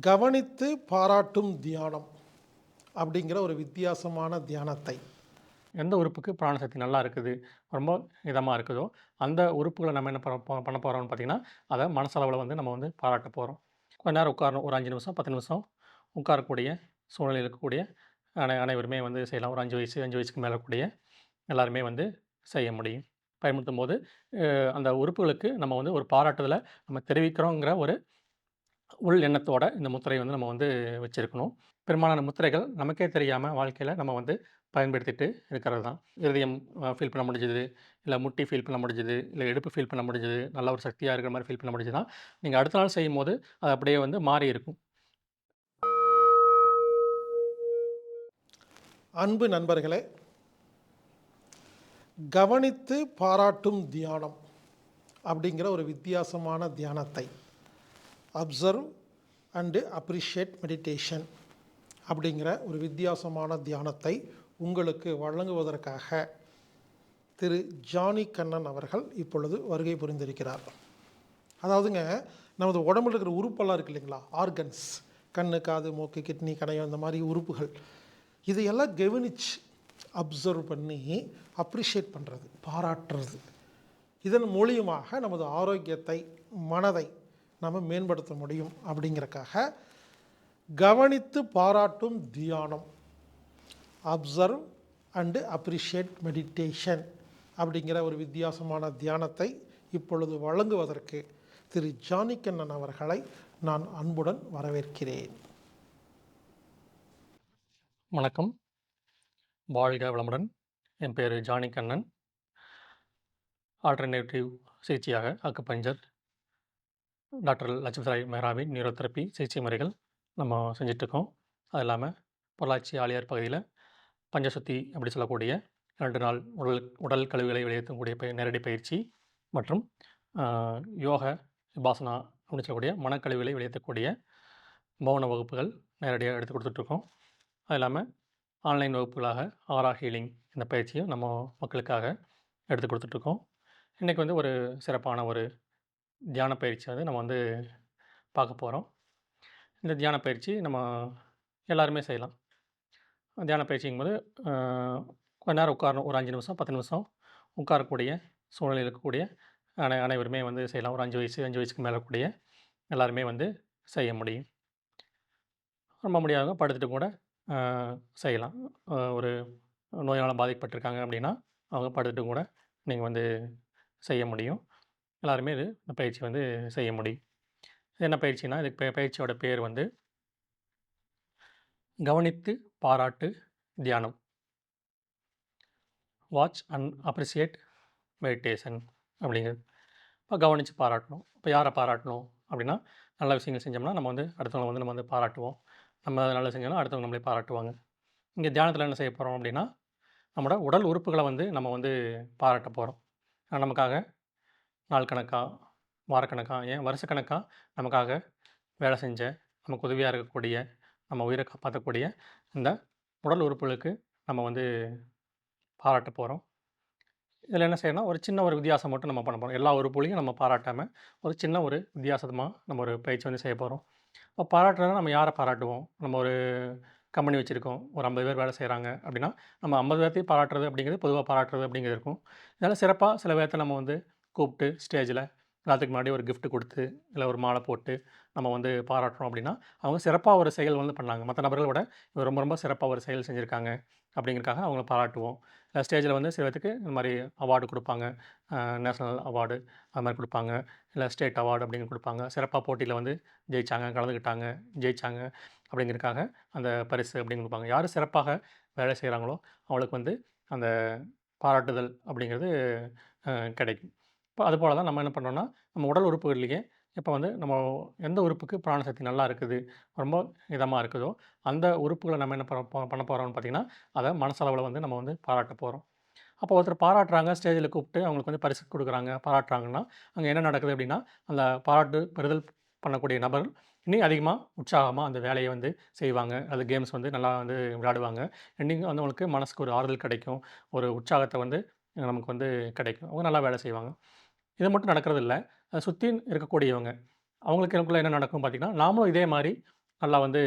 கவனித்து பாராட்டும் தியானம் அப்படிங்கிற ஒரு வித்தியாசமான தியானத்தை. எந்த உறுப்புக்கு பிராணசக்தி நல்லா இருக்குது ரொம்ப இதமாக இருக்குதோ அந்த உறுப்புகளை நம்ம என்ன பண்ண பண்ண போகிறோம்னு பார்த்தீங்கன்னா அதை மனசளவில் வந்து நம்ம வந்து பாராட்ட போகிறோம் கொஞ்ச நேரம் உட்காரணும் ஒரு அஞ்சு நிமிஷம் பத்து நிமிஷம் உட்காரக்கூடிய சூழ்நிலையில் இருக்கக்கூடிய அனை அனைவருமே வந்து செய்யலாம். ஒரு அஞ்சு வயசு அஞ்சு வயசுக்கு மேலே கூடிய எல்லாருமே வந்து செய்ய முடியும். பயன்படுத்தும் போது அந்த உறுப்புகளுக்கு நம்ம வந்து ஒரு பாராட்டுதலை நம்ம தெரிவிக்கிறோங்கிற ஒரு உள் எண்ணத்தோட இந்த முத்திரையை வந்து நம்ம வந்து வச்சுருக்கணும். பெரும்பாலான முத்திரைகள் நமக்கே தெரியாமல் வாழ்க்கையில் நம்ம வந்து பயன்படுத்திட்டு இருக்கிறது தான். இருதயம் ஃபீல் பண்ண முடிஞ்சது இல்லை முட்டி ஃபீல் பண்ண முடிஞ்சது இல்லை எடுப்பு ஃபீல் பண்ண முடிஞ்சது நல்ல ஒரு சக்தியாக இருக்கிற மாதிரி ஃபீல் பண்ண முடிஞ்சுதுன்னா நீங்கள் அடுத்த நாள் செய்யும் போது அது அப்படியே வந்து மாறி இருக்கும். அன்பு நண்பர்களே கவனித்து பாராட்டும் தியானம் அப்படிங்கிற ஒரு வித்தியாசமான தியானத்தை அப்சர்வ் அண்டு அப்ரிஷியேட் மெடிடேஷன் அப்படிங்கிற ஒரு வித்தியாசமான தியானத்தை உங்களுக்கு வழங்குவதற்காக திரு ஜானி கண்ணன் அவர்கள் இப்பொழுது வருகை புரிந்திருக்கிறார். அதாவதுங்க நமது உடம்புல இருக்கிற உறுப்பெல்லாம் இருக்கு இல்லைங்களா? ஆர்கன்ஸ் கண்ணு காது மூக்கு கிட்னி கணையம் இந்த மாதிரி உறுப்புகள். இதையெல்லாம் கவனிச்சு அப்சர்வ் பண்ணி அப்ரிஷியேட் பண்ணுறது பாராட்டுறது. இதன் மூலியமாக நமது ஆரோக்கியத்தை மனதை நம்ம மேம்படுத்த முடியும் அப்படிங்கிறக்காக கவனித்து பாராட்டும் தியானம். அப்சர்வ் அண்டு அப்ரிஷியேட் மெடிடேஷன் அப்படிங்கிற ஒரு வித்தியாசமான தியானத்தை இப்பொழுது வழங்குவதற்கு திரு ஜானிக்கண்ணன் அவர்களை நான் அன்புடன் வரவேற்கிறேன். வணக்கம். வாழ்க வளமுடன். என் பேர் ஜானிக்கண்ணன். ஆல்டர்னேட்டிவ் சிகிச்சையாக அக்குபஞ்சர் டாக்டர் லட்சுமிசாய் மெஹராவின் நியூரோதெரப்பி சிகிச்சை முறைகள் நம்ம செஞ்சிட்ருக்கோம். அது இல்லாமல் பொள்ளாச்சி ஆலியார் பகுதியில் பஞ்சசுத்தி அப்படி சொல்லக்கூடிய இரண்டு நாள் உடல் உடல் கழிவுகளை வெளியேற்றக்கூடிய பய நேரடி பயிற்சி மற்றும் யோக விபாசனா அப்படின்னு சொல்லக்கூடிய மனக்கழிவுகளை வெளியேற்றக்கூடிய மௌன வகுப்புகள் நேரடியாக எடுத்து கொடுத்துட்ருக்கோம். அது இல்லாமல் ஆன்லைன் வகுப்புகளாக ஆரா ஹீலிங் இந்த பயிற்சியும் நம்ம மக்களுக்காக எடுத்து கொடுத்துட்ருக்கோம். இன்றைக்கி வந்து ஒரு சிறப்பான ஒரு தியான பயிற்சி வந்து நம்ம வந்து பார்க்க போகிறோம் இந்த தியான பயிற்சி நம்ம எல்லாருமே செய்யலாம். தியான பயிற்சிங்கும்போது கொஞ்ச நேரம் உட்காரணும். ஒரு அஞ்சு நிமிஷம் பத்து நிமிஷம் உட்காரக்கூடிய சூழ்நிலையில் இருக்கக்கூடிய அனை அனைவருமே வந்து செய்யலாம். ஒரு அஞ்சு வயசு அஞ்சு வயசுக்கு மேலே கூடிய எல்லாருமே வந்து செய்ய முடியும். ரொம்ப முடியாதவங்க படுத்துட்டு கூட செய்யலாம். ஒரு நோயால் பாதிக்கப்பட்டிருக்காங்க அப்படின்னா அவங்க படுத்துட்டு கூட நீங்கள் வந்து செய்ய முடியும். எல்லாருமே இது இந்த பயிற்சி வந்து செய்ய முடியும். என்ன பயிற்சினா இதுக்கு பயிற்சியோட பேர் வந்து கவனித்து பாராட்டு தியானம். வாட்ச் அண்ட் அப்ரிசியேட் மெடிடேஷன் அப்படிங்கிறது. இப்போ கவனித்து பாராட்டணும். இப்போ யாரை பாராட்டணும் அப்படின்னா நல்ல விஷயங்கள் செஞ்சோம்னா நம்ம வந்து அடுத்தவங்க வந்து நம்ம வந்து பாராட்டுவோம். நம்ம நல்ல செஞ்சோம்னா அடுத்தவங்க நம்மளே பாராட்டுவாங்க. இங்கே தியானத்தில் என்ன செய்ய போகிறோம் அப்படின்னா நம்மளோட உடல் உறுப்புகளை வந்து நம்ம வந்து பாராட்ட போகிறோம் நமக்காக நாள் கணக்காக வாரக்கணக்காக ஏன் வருஷக்கணக்காக நமக்காக வேலை செஞ்ச நமக்கு உதவியாக இருக்கக்கூடிய நம்ம உயிரை காப்பாற்றக்கூடிய இந்த உடல் உறுப்புகளுக்கு நம்ம வந்து பாராட்ட போகிறோம் இதில் என்ன செய்யணும் ஒரு சின்ன ஒரு வித்தியாசம் மட்டும் நம்ம பண்ண போகிறோம் எல்லா உறுப்புகளையும் நம்ம பாராட்டாமல் ஒரு சின்ன ஒரு வித்தியாசமாக நம்ம ஒரு பயிற்சி வந்து செய்ய போகிறோம் இப்போ பாராட்டுறதுனா நம்ம யாரை பாராட்டுவோம்? நம்ம ஒரு கம்பெனி வச்சுருக்கோம். ஒரு ஐம்பது பேர் வேலை செய்கிறாங்க அப்படின்னா நம்ம ஐம்பது பேர்த்தையும் பாராட்டுறது அப்படிங்கிறது பொதுவாக பாராட்டுறது அப்படிங்கிறது இருக்கும். இதனால் சிறப்பாக சில பேர்த்த நம்ம வந்து கூப்பிட்டு ஸ்டேஜில் எல்லாத்துக்கு முன்னாடி ஒரு கிஃப்ட் கொடுத்து இல்லை ஒரு மாலை போட்டு நம்ம வந்து பாராட்டுறோம் அப்படின்னா அவங்க சிறப்பாக ஒரு செயல் வந்து பண்ணாங்க. மற்ற நபர்களை விட இவங்க ரொம்ப ரொம்ப சிறப்பாக ஒரு செயல் செஞ்சுருக்காங்க அப்படிங்கிறதுக்காக அவங்கள பாராட்டுவோம். இல்லை ஸ்டேஜில் வந்து சில பேத்துக்கு இந்த மாதிரி அவார்டு கொடுப்பாங்க. நேஷ்னல் அவார்டு அது மாதிரி கொடுப்பாங்க. இல்லை ஸ்டேட் அவார்டு அப்படின்னு கொடுப்பாங்க. சிறப்பாக போட்டியில் வந்து ஜெயிச்சாங்க கலந்துக்கிட்டாங்க ஜெயிச்சாங்க அப்படிங்கிறதுக்காக அந்த பரிசு அப்படின்னு கொடுப்பாங்க. யார் சிறப்பாக வேலை செய்கிறாங்களோ அவளுக்கு வந்து அந்த பாராட்டுதல் அப்படிங்கிறது கிடைக்கும். இப்போ அது போல் தான் நம்ம என்ன பண்ணோம்னா நம்ம உடல் உறுப்புகள்லேயே இப்போ வந்து நம்ம எந்த உறுப்புக்கு பிராணசக்தி நல்லா இருக்குது ரொம்ப இதமாக இருக்குதோ அந்த உறுப்புகளை நம்ம என்ன பண்ண பண்ண போகிறோம்னு பார்த்திங்கன்னா அதை மனசளவில் வந்து நம்ம வந்து பாராட்ட போகிறோம் அப்போ ஒருத்தர் பாராட்டுறாங்க ஸ்டேஜில் கூப்பிட்டு அவங்களுக்கு வந்து பரிசு கொடுக்குறாங்க பாராட்டுறாங்கன்னா அங்கே என்ன நடக்குது அப்படின்னா அந்த பாராட்டு பெறுதல் பண்ணக்கூடிய நபர் இன்னும் அதிகமாக உற்சாகமாக அந்த வேலையை வந்து செய்வாங்க. அது கேம்ஸ் வந்து நல்லா வந்து விளையாடுவாங்க. இன்னும் வந்து அவங்களுக்கு மனசுக்கு ஒரு ஆறுதல் கிடைக்கும். ஒரு உற்சாகத்தை வந்து நமக்கு வந்து கிடைக்கும் அவங்க நல்லா வேலை செய்வாங்க இது மட்டும் நடக்கிறதில்ல அதை சுற்றி இருக்கக்கூடியவங்க அவங்களுக்கு எனக்குள்ள என்ன நடக்கும் பார்த்திங்கன்னா நாமளும் இதே மாதிரி நல்லா வந்து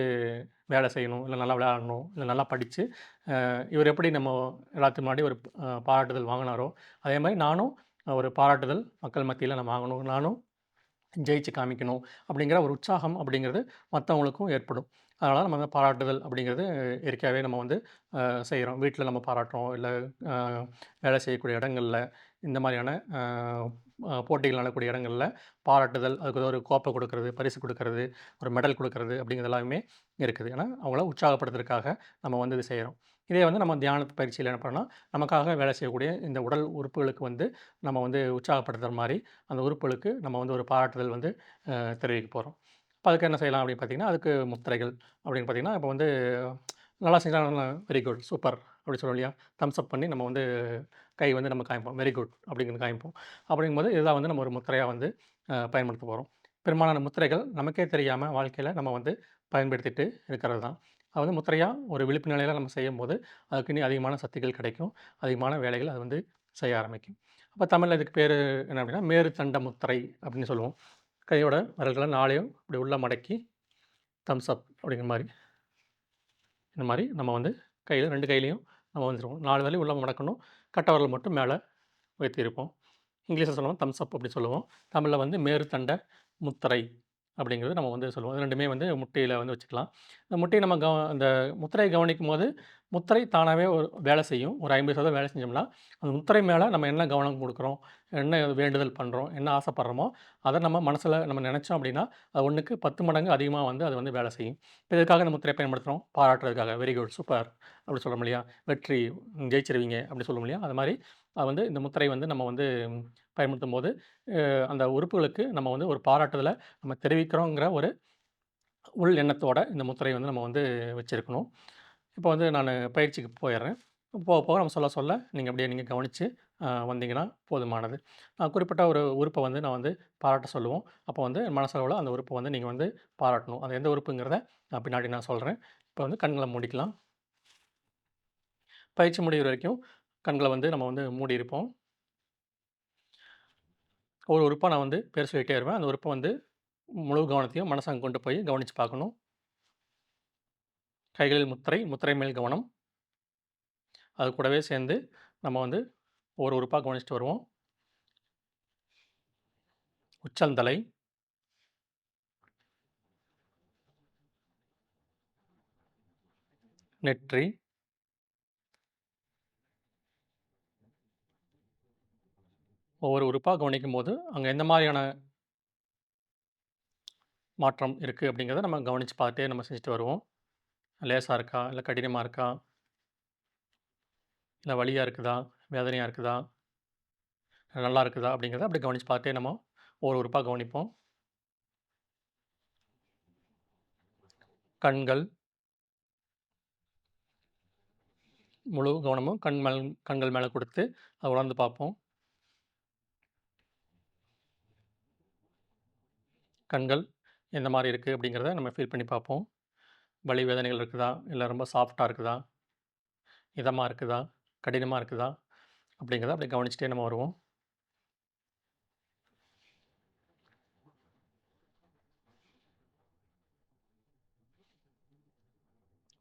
வேலை செய்யணும், இல்லை நல்லா விளையாடணும், இல்லை நல்லா படித்து இவர் எப்படி நம்ம எல்லாத்துக்கு முன்னாடி ஒரு பாராட்டுதல் வாங்கினாரோ அதே மாதிரி நானும் ஒரு பாராட்டுதல் மக்கள் மத்தியில் நான் வாங்கணும். நானும் ஜெயிச்சு காமிக்கணும் அப்படிங்கிற ஒரு உற்சாகம் அப்படிங்கிறது மற்றவங்களுக்கும் ஏற்படும். அதனால் நம்ம வந்து பாராட்டுதல் அப்படிங்கிறது இயற்கையாகவே நம்ம வந்து செய்கிறோம் வீட்டில் நம்ம பாராட்டுறோம், இல்லை வேலை செய்யக்கூடிய இடங்கள்ல, இந்த மாதிரியான போட்டிகள் நடக்கக்கூடிய இடங்களில் பாராட்டுதல், அதுக்கு ஒரு கோப்பை கொடுக்கறது பரிசு கொடுக்கறது ஒரு மெடல் கொடுக்கறது அப்படிங்கிறது எல்லாமே இருக்குது. ஏன்னா, அவங்கள உற்சாகப்படுத்துறதுக்காக நம்ம வந்து இது செய்கிறோம் இதே வந்து நம்ம தியான பயிற்சியில் என்ன பண்ணோம்னா, நமக்காக வேலை செய்யக்கூடிய இந்த உடல் உறுப்புகளுக்கு வந்து நம்ம வந்து உற்சாகப்படுத்துகிற மாதிரி அந்த உறுப்புகளுக்கு நம்ம வந்து ஒரு பாராட்டுதல் வந்து தெரிவிக்க போகிறோம் இப்போ அதுக்கு என்ன செய்யலாம் அப்படின்னு பார்த்தீங்கன்னா, அதுக்கு முத்திரைகள் அப்படின்னு பார்த்தீங்கன்னா, இப்போ வந்து நல்லா செஞ்சா வெரி குட், சூப்பர் அப்படி சொல்லுவோம் இல்லையா? தம்ஸ் அப் பண்ணி நம்ம வந்து கை வந்து நம்ம காமிப்போம். வெரி குட் அப்படிங்கிறது காமிப்போம். அப்படிங்கும்போது இதெல்லாம் வந்து நம்ம ஒரு முத்திரையாக வந்து பயன்படுத்த போகிறோம் பெரும்பாலான முத்திரைகள் நமக்கே தெரியாமல் வாழ்க்கையில் நம்ம வந்து பயன்படுத்திட்டு இருக்கிறது தான். அது வந்து முத்திரையாக ஒரு விழிப்பு நிலையில் நம்ம செய்யும்போது, அதுக்கு இன்னும் அதிகமான சக்திகள் கிடைக்கும். அதிகமான வேலைகள் அது வந்து செய்ய ஆரம்பிக்கும். அப்போ தமிழில் இதுக்கு பேர் என்ன அப்படின்னா, மேரு தண்ட முத்திரை அப்படின்னு சொல்லுவோம். கையோட வரல்களை நாளையும் இப்படி உள்ளே மடக்கி, தம்ஸ் அப் அப்படிங்கிற மாதிரி இந்த மாதிரி நம்ம வந்து கையில் ரெண்டு கையிலையும் நம்ம வந்துருவோம். நாலு வேலையும் உள்ளே மடக்கணும். கட்டை விரல் மட்டும் மேலே உயர்த்தியிருப்போம். இங்கிலீஷில் சொல்லுவோம் தம்ஸ் அப் அப்படி சொல்லுவோம். தமிழில் வந்து மேரு தண்டை முத்திரை அப்படிங்கிறது நம்ம வந்து சொல்லுவோம். ரெண்டுமே வந்து முட்டையில் வந்து வச்சுக்கலாம். இந்த முட்டையை நம்ம கவ அந்த கவனிக்கும் போது முத்திரை தானாகவே ஒரு வேலை செய்யும். ஒரு 50% வேலை செஞ்சோம்னா, அந்த முத்திரை மேலே நம்ம என்ன கவனம் கொடுக்குறோம் என்ன வேண்டுதல் பண்ணுறோம் என்ன ஆசைப்படுறோமோ, அதை நம்ம மனசில் நம்ம நினச்சோம் அப்படின்னா, அது 1க்கு 10 மடங்கு அதிகமாக வந்து அது வந்து வேலை செய்யும். இப்போ இதுக்காக இந்த முத்திரைய பயன்படுத்துகிறோம் பாராட்டுறதுக்காக. வெரி குட், சூப்பர் அப்படி சொல்ல இல்லையா? வெற்றி, ஜெயிச்சிருவீங்க அப்படி சொல்ல இல்லையா? அது மாதிரி அது வந்து இந்த முத்திரை வந்து நம்ம வந்து பயன்படுத்தும் போது அந்த உறுப்புகளுக்கு நம்ம வந்து ஒரு பாராட்டுதல நம்ம தெரிவிக்கிறோங்கிற ஒரு உள் எண்ணத்தோட இந்த முத்திரை வந்து நம்ம வந்து வச்சுருக்கணும் இப்போ வந்து நான் பயிற்சிக்கு போயிடுறேன் போக, போக நம்ம சொல்ல, சொல்ல நீங்கள் அப்படியே நீங்கள் கவனித்து வந்தீங்கன்னா போதுமானது. நான் குறிப்பிட்ட ஒரு உறுப்பை வந்து நான் வந்து பாராட்ட சொல்லுவோம். அப்போ வந்து மனசளவில் அந்த உறுப்பை வந்து நீங்கள் வந்து பாராட்டணும். அது எந்த உறுப்புங்கிறத நான் பின்னாடி நான் சொல்கிறேன் இப்போ வந்து கண்களை மூடிக்கலாம். பயிற்சி முடிகிற வரைக்கும் கண்களை வந்து நம்ம வந்து மூடியிருப்போம். ஒரு உறுப்பாக நான் வந்து பேர் சொல்லிகிட்டே வருவேன். அந்த உறுப்பை வந்து முழு கவனத்தையும் மனசாங்க கொண்டு போய் கவனித்து பார்க்கணும். கைகளில் முத்திரை, முத்திரை மேல் கவனம். அது கூடவே சேர்ந்து நம்ம வந்து ஒரு உறுப்பாக கவனிச்சுட்டு வருவோம். உச்சந்தலை. நெற்றி. ஒவ்வொரு உறுப்பா கவனிக்கும்போது, அங்கே எந்த மாதிரியான மாற்றம் இருக்குது அப்படிங்கிறத நம்ம கவனிச்சு பார்த்துட்டே நம்ம செஞ்சுட்டு வருவோம். லேசாக இருக்கா? இல்லை கடினமாக இருக்கா? இல்லை வழியாக இருக்குதா? வேதனையாக இருக்குதா? நல்லா இருக்குதா? அப்படிங்கிறத அப்படி கவனிச்சு பார்த்துட்டே நம்ம ஒரு உறுப்பாக கவனிப்போம். கண்கள். முழு கவனமும் கண் மேல் கண்கள் மேலே கொடுத்து அதை உணர்ந்து பார்ப்போம். கண்கள் எந்த மாதிரி இருக்குது அப்படிங்கிறத நம்ம ஃபீல் பண்ணி பார்ப்போம். வலி, வேதனைகள் இருக்குதா? இல்லை ரொம்ப சாஃப்டாக இருக்குதா? இதமாக இருக்குதா? கடினமாக இருக்குதா? அப்படிங்கிறத அப்படி கவனிச்சுட்டே நம்ம வருவோம்.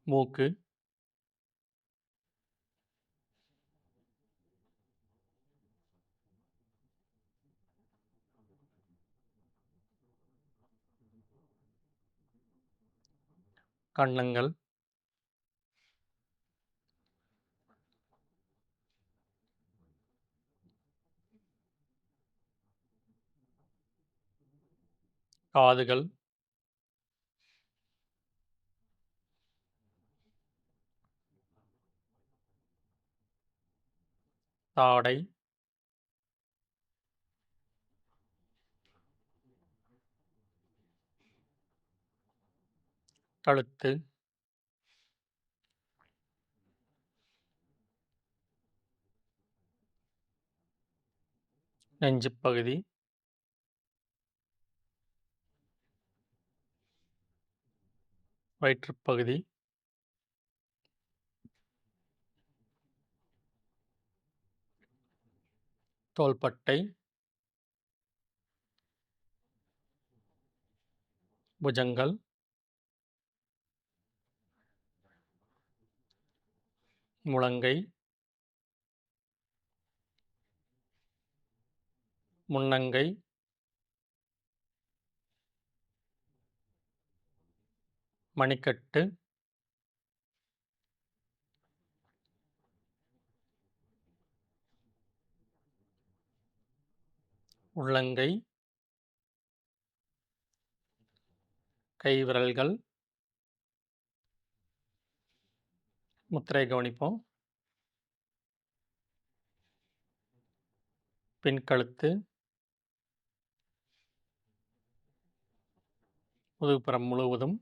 மூக்கு. கன்னங்கள். காதுகள். தாடை. கழுத்து. நெஞ்சுப்பகுதி பகுதி. தோள்பட்டை. புஜங்கள். முழங்கை முன்னங்கை மணிக்கட்டு உள்ளங்கை கைவிரல்கள் முத்திரை கவனிப்போம். பின் கழுத்து. முதுகுப்புறம் முழுவதும்.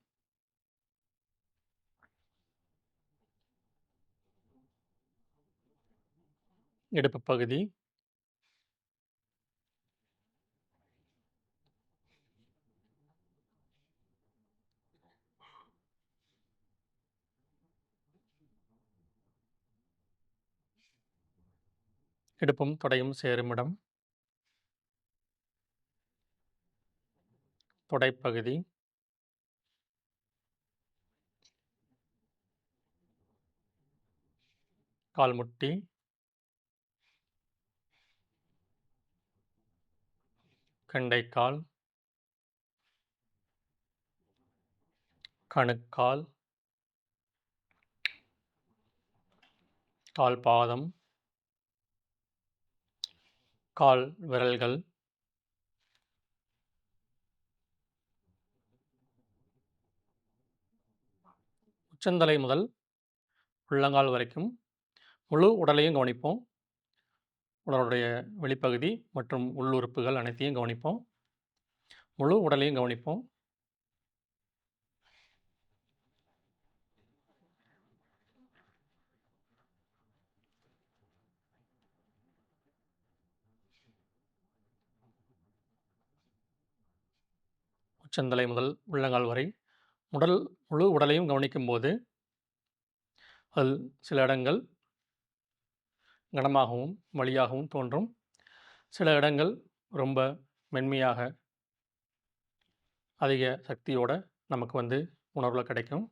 இடுப்பு பகுதி. இடுப்பும் தொடையும் சேருமிடம் தொடைப்பகுதி. கால்முட்டி. கண்டைக்கால். கணுக்கால். கால்பாதம். கால் விரல்கள். உச்சந்தலை முதல் உள்ளங்கால் வரைக்கும் முழு உடலையும் கவனிப்போம். உடலுடைய வெளிப்பகுதி மற்றும் உள்ளுறுப்புகள் அனைத்தையும் கவனிப்போம். முழு உடலையும் கவனிப்போம். உச்சந்தலை முதல் உள்ளங்கால் வரை உடல் முழு உடலையும் கவனிக்கும்போது அதில் சில இடங்கள் கனமாகவும் வலியாகவும் தோன்றும். சில இடங்கள் ரொம்ப மென்மையாக அதிக சக்தியோட நமக்கு வந்து உணர்வில் கிடைக்கும்.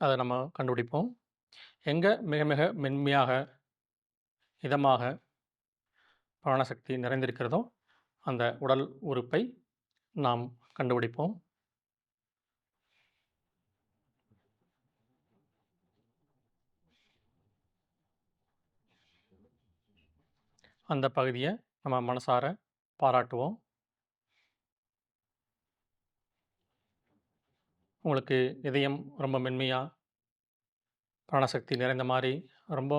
அதை நம்ம கண்டுபிடிப்போம். எங்கே மிக மிக மென்மையாக இதமாக பிராணசக்தி நிறைந்திருக்கிறதோ அந்த உடல் உறுப்பை நாம் கண்டுபிடிப்போம். அந்த பகுதியை நம்ம மனசார பாராட்டுவோம். உங்களுக்கு இதயம் ரொம்ப மென்மையாக பிராணசக்தி நிறைந்த மாதிரி ரொம்ப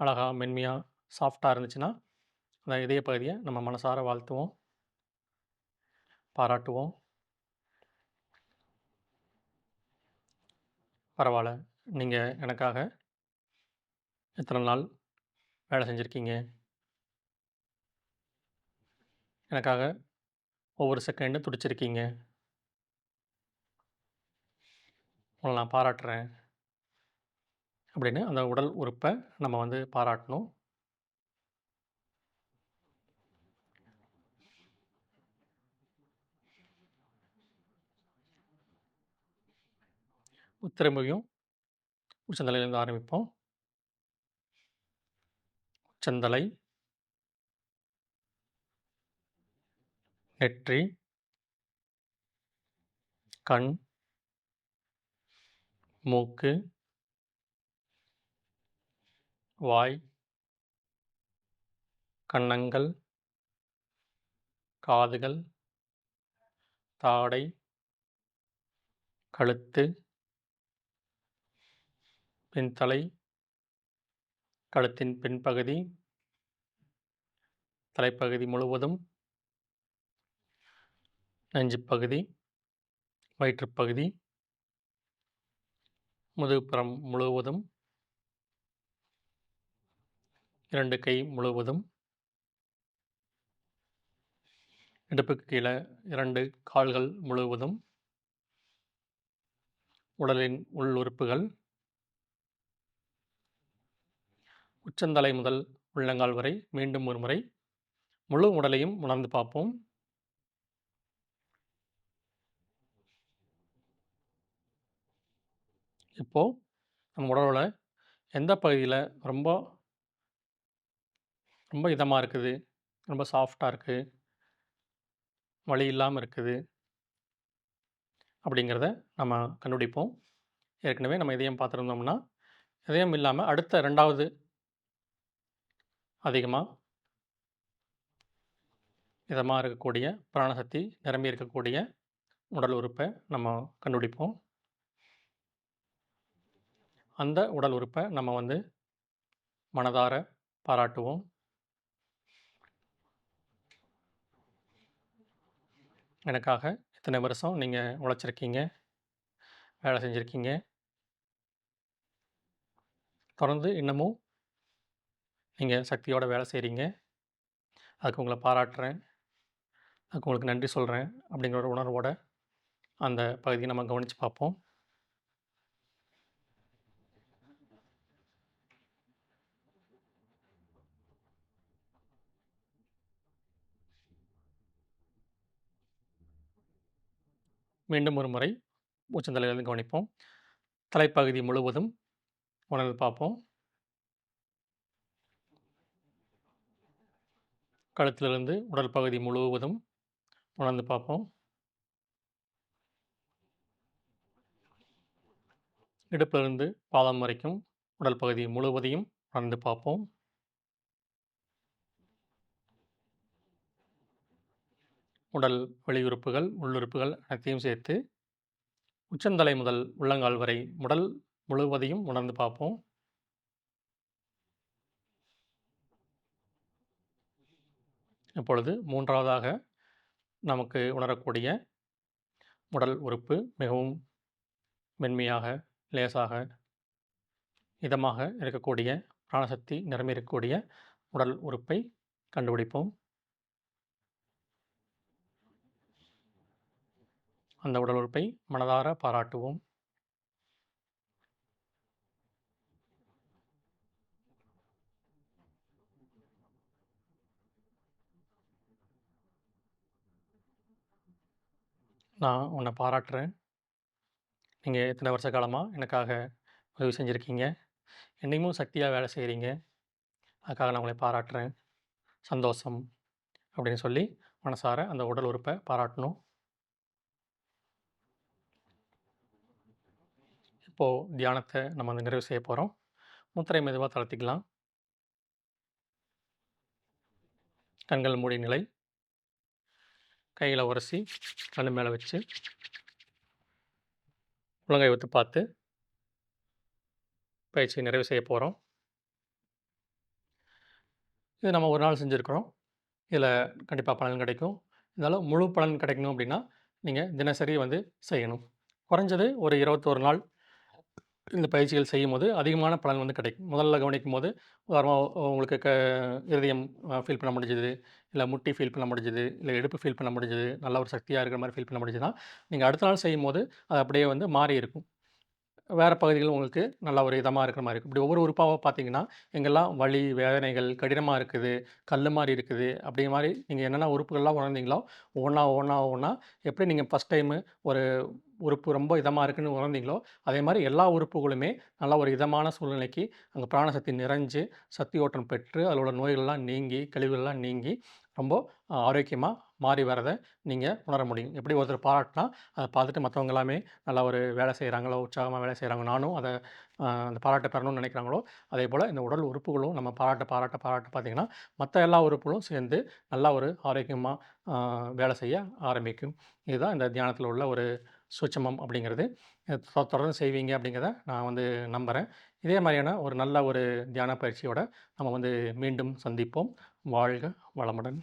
அழகா மென்மையாக சாஃப்டாக இருந்துச்சுன்னா அந்த இதய பகுதியை நம்ம மனசார வாழ்த்துவோம் பாராட்டுவோம். பரவாயில்ல நீங்கள் எனக்காக எத்தனை நாள் வேலை செஞ்சுருக்கீங்க? எனக்காக ஒவ்வொரு செகண்டும் துடிச்சிருக்கீங்க. உங்களை நான் பாராட்டுறேன். அப்படின்னு அந்த உடல் உறுப்பை நம்ம வந்து பாராட்டணும். திரும்பியும் உச்சந்தலையிலேருந்து ஆரம்பிப்போம். உச்சந்தலை நெற்றி. கண். மூக்கு வாய் கன்னங்கள் காதுகள் தாடை கழுத்து பின்தலை கழுத்தின் பின்பகுதி தலைப்பகுதி முழுவதும் நெஞ்சுப்பகுதி வயிற்றுப்பகுதி முதுகுப்புறம் முழுவதும். இரண்டு கை முழுவதும். இடுப்புக்கு கீழே இரண்டு கால்கள் முழுவதும். உடலின் உள் உறுப்புகள். உச்சந்தலை முதல் உள்ளங்கால் வரை மீண்டும் ஒரு முறை. முழு உடலையும் உணர்ந்து பார்ப்போம். இப்போது நம்ம உடலில் எந்த பகுதியில் ரொம்ப ரொம்ப இதமாக இருக்குது, ரொம்ப சாஃப்டாக இருக்குது வலி இல்லாமல் இருக்குது. அப்படிங்கிறத நம்ம கண்டுபிடிப்போம். ஏற்கனவே நம்ம இதயம் பார்த்துருந்தோம்னா இதயம் இல்லாமல் அடுத்த ரெண்டாவது அதிகமாக இதமாக இருக்கக்கூடிய, பிராணசக்தி நிரம்பி இருக்கக்கூடிய உடல் உறுப்பை நம்ம கண்டுபிடிப்போம். அந்த உடல் உறுப்பை நம்ம வந்து மனதார பாராட்டுவோம். எனக்காக இத்தனை வருஷம் நீங்கள் உழைச்சிருக்கீங்க. வேலை செஞ்சுருக்கீங்க தொடர்ந்து இன்னமும் நீங்கள் சக்தியோட வேலை செய்கிறீங்க அதுக்கு உங்களை பாராட்டுறேன். அதுக்கு உங்களுக்கு நன்றி சொல்கிறேன் அப்படிங்கிற ஒரு உணர்வோட அந்த பகுதியை நம்ம கவனித்து பார்ப்போம். மீண்டும் ஒரு முறை உச்சந்தலையிலிருந்து கவனிப்போம். தலைப்பகுதி முழுவதும் உணர்ந்து பார்ப்போம். கழுத்திலிருந்து உடல் பகுதி முழுவதும் உணர்ந்து பார்ப்போம். இடுப்பிலிருந்து பாதம் வரைக்கும் உடல் பகுதி முழுவதையும் உணர்ந்து பார்ப்போம். உடல் வெளியுறுப்புகள், உள்ளுறுப்புகள் அனைத்தையும் சேர்த்து உச்சந்தலை முதல் உள்ளங்கால் வரை உடல் முழுவதையும் உணர்ந்து பார்ப்போம். இப்பொழுது மூன்றாவதாக நமக்கு உணரக்கூடிய உடல் உறுப்பு மிகவும் மென்மையாக, லேசாக, இதமாக இருக்கக்கூடிய, பிராணசக்தி நிரம்பியிருக்கக்கூடிய உடல் உறுப்பை கண்டுபிடிப்போம். அந்த உடல் உறுப்பை மனதார பாராட்டுவோம். நான் உன்னை பாராட்டுறேன். நீங்கள் எத்தனை வருஷ காலமாக எனக்காக உதவி செஞ்சுருக்கீங்க இன்னமும் சக்தியாக வேலை செய்கிறீங்க அதுக்காக நான் உங்களை பாராட்டுறேன். சந்தோஷம். அப்படின்னு சொல்லி மனசார அந்த உடல் உறுப்பை பாராட்டணும். இப்போது தியானத்தை நம்ம வந்து நிறைவு செய்ய போகிறோம் முத்திரை மெதுவாக தளர்த்திக்கலாம். கண்கள் மூடி நிலை. கையில் உரசி கண்ணு மேலே வச்சு உள்ளங்கை ஒத்து பார்த்து பயிற்சி நிறைவு செய்ய போகிறோம் இது நம்ம ஒரு நாள் செஞ்சுருக்குறோம் இதில் கண்டிப்பாக பலன் கிடைக்கும். இருந்தாலும் முழு பலன் கிடைக்கணும் அப்படின்னா, நீங்கள் தினசரி வந்து செய்யணும். குறைஞ்சது ஒரு 21 நாள் இந்த பயிற்சிகள் செய்யும்போது அதிகமான பலன் வந்து கிடைக்கும். முதல்ல கவனிக்கும் போது உதாரணமாக உங்களுக்கு க இருதயம் ஃபீல் பண்ண முடிஞ்சது, இல்லை முட்டி ஃபீல் பண்ண முடிஞ்சது, இல்லை எடுப்பு ஃபீல் பண்ண முடிஞ்சது, நல்ல ஒரு சக்தியாக இருக்கிற மாதிரி ஃபீல் பண்ண முடிஞ்சதுன்னா, நீங்கள் அடுத்த நாள் செய்யும்போது அது அப்படியே வந்து மாறி இருக்கும். வேறு பகுதிகள் உங்களுக்கு நல்ல ஒரு இதமாக இருக்கிற மாதிரி இருக்கும். இப்படி ஒவ்வொரு உறுப்பாக பார்த்தீங்கன்னா, எங்கெல்லாம் வலி, வேதனைகள், கடினமாக இருக்குது, கல் மாதிரி இருக்குது, அப்படிங்கிற மாதிரி நீங்கள் என்னென்ன உறுப்புகள்லாம் உணர்ந்தீங்களோ, ஒவ்வொன்றா ஒவ்வொன்றா ஒவ்வொன்றா எப்படி நீங்கள் ஃபஸ்ட் டைமு ஒரு உறுப்பு ரொம்ப இதமாக இருக்குன்னு உணர்ந்தீங்களோ, அதே மாதிரி எல்லா உறுப்புகளுமே நல்ல ஒரு இதமான சூழ்நிலைக்கு அங்கே பிராணசக்தி நிறைஞ்சு, சக்தி ஓட்டம் பெற்று, அதில உள்ள நோய்கள்லாம் நீங்கி, கழிவுகள்லாம் நீங்கி, ரொம்ப ஆரோக்கியமாக மாறி வரதை நீங்கள் உணர முடியும். எப்படி ஒருத்தர் பாராட்டினா அதை பார்த்துட்டு மற்றவங்க எல்லாமே நல்லா ஒரு வேலை செய்கிறாங்களோ உற்சாகமாக வேலை செய்கிறாங்க நானும் அதை அந்த பாராட்ட பெறணும்னு நினைக்கிறாங்களோ, அதே போல் இந்த உடல் உறுப்புகளும் நம்ம பாராட்ட, பாராட்ட, பாராட்ட பார்த்தீங்கன்னா, மற்ற எல்லா உறுப்புகளும் சேர்ந்து நல்லா ஒரு ஆரோக்கியமாக வேலை செய்ய ஆரம்பிக்கும். இதுதான் இந்த தியானத்தில் உள்ள ஒரு சுச்சமம் அப்படிங்கிறது. தொ தொடர்ந்து செய்வீங்க அப்படிங்கிறத நான் வந்து நம்புகிறேன் இதே மாதிரியான ஒரு நல்ல ஒரு தியான பயிற்சியோட நம்ம வந்து மீண்டும் சந்திப்போம். வாழ்க வளமுடன்.